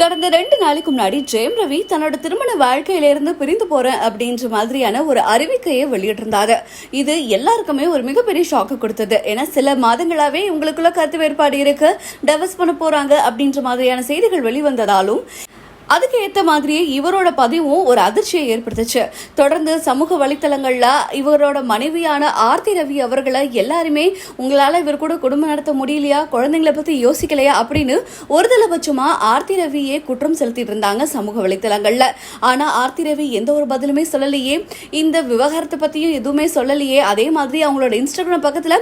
கடந்த ரெண்டு நாளைக்கு முன்னாடி ஜெயம் ரவி தன்னோட திருமண வாழ்க்கையிலிருந்து பிரிந்து போறேன் அப்படின்ற மாதிரியான ஒரு அறிவிக்கையை வெளியிட்டிருந்தாரு இது எல்லாருக்குமே ஒரு மிகப்பெரிய ஷாக்கு கொடுத்தது. ஏன்னா சில மாதங்களாவே இவங்களுக்குள்ள கருத்து வேறுபாடு இருக்கு. டெவர்ஸ் பண்ண போறாங்க அப்படின்ற மாதிரியான செய்திகள் வெளிவந்ததாலும் அதுக்கு ஏற்ற மாதிரியே இவரோட பதிவும் ஒரு அதிர்ச்சியை ஏற்படுத்துச்சு. தொடர்ந்து சமூக வலைத்தளங்கள்ல இவரோட மனைவியான ஆர்த்தி ரவி அவர்களை எல்லாருமே உங்களால இவர் கூட குடும்பம் நடத்த முடியலையா? குழந்தைங்களை பத்தி யோசிக்கலையா? அப்படின்னு ஒரு ஒருதலைபட்சமா ஆர்த்தி ரவியே குற்றம் செலுத்திட்டு இருந்தாங்க சமூக வலைத்தளங்கள்ல. ஆனா ஆர்த்தி ரவி எந்த ஒரு பதிலுமே சொல்லலையே. இந்த விவகாரத்தை பத்தியும் எதுவுமே சொல்லலையே. அதே மாதிரி அவங்களோட இன்ஸ்டாகிராம் பக்கத்துல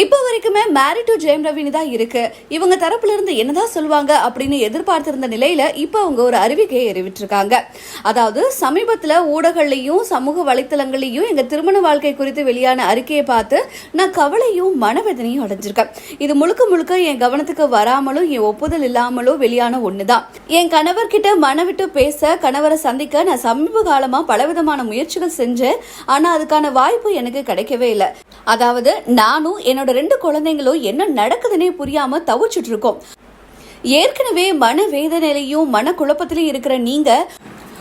இப்போ வரைக்குமே மேரி டு ஜெயம் ரவினி தான் இருக்கு. இவங்க தரப்புல இருந்து என்னதான் சொல்லுவாங்க அப்படின்னு எதிர்பார்த்திருந்த நிலையில இப்போ அவங்க ஒரு அறிவிக்கையை அறிவிட்டிருக்காங்க அதாவது சமீபத்துல ஊடகங்களையும் சமூக வலைத்தளங்களையும் எங்க திருமண வாழ்க்கை குறித்து வெளியான அறிக்கையை பார்த்து நான் கவலையும் மனவேதனையும் அடைஞ்சிருக்கேன். இது முழுக்க முழுக்க என் கவனத்துக்கு வராமலும் என் ஒப்புதல் இல்லாமலும் வெளியான ஒண்ணுதான். என் கணவர்கிட்ட மனவிட்டு பேச கணவரை சந்திக்க நான் சமீப காலமா பலவிதமான முயற்சிகள் செஞ்சேன். ஆனா அதுக்கான வாய்ப்பு எனக்கு கிடைக்கவே இல்லை. அதாவது நானும் என்னோட ரெண்டு குழந்தைங்களும் என்ன நடக்குதுன்னே புரியாம தவிச்சிட்டு இருக்கோம் ஏற்கனவே மன வேதனையிலையும் மன குழப்பத்திலையும் இருக்கிற நீங்க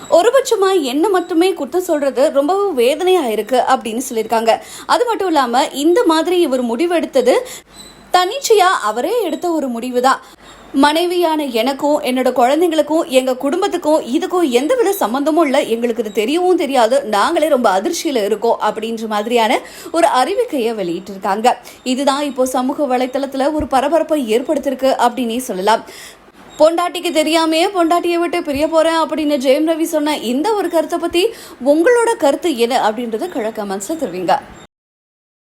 ஒருபட்சமா என்ன மட்டுமே குத்த சொல்றது ரொம்பவும் வேதனையா இருக்கு அப்படின்னு சொல்லியிருக்காங்க. அது மட்டும் இல்லாம இந்த மாதிரி இவர் முடிவெடுத்தது தன்னிச்சையா அவரே எடுத்த ஒரு முடிவு தான் மனைவியான எனக்கும் என்னோட குழந்தைங்களுக்கும் எங்க குடும்பத்துக்கும் இதுக்கும் எந்தவித சம்பந்தமும் இல்லை. எங்களுக்கு இது தெரியவும் தெரியாது. நாங்களே ரொம்ப அதிர்ச்சியில இருக்கோம் அப்படின்ற மாதிரியான ஒரு அறிவிக்கையை வெளியிட்டிருக்காங்க. இதுதான் இப்போ சமூக வலைத்தளத்துல ஒரு பரபரப்பை ஏற்படுத்திருக்கு அப்படின்னே சொல்லலாம். பொண்டாட்டிக்கு தெரியாமையே பொண்டாட்டியை விட்டு பிரிய போறேன் அப்படின்னு ஜெயம் ரவி சொன்ன இந்த ஒரு கருத்தை பத்தி உங்களோட கருத்து என்ன அப்படின்றத கிழக்க மனசுல தெரிவிங்க.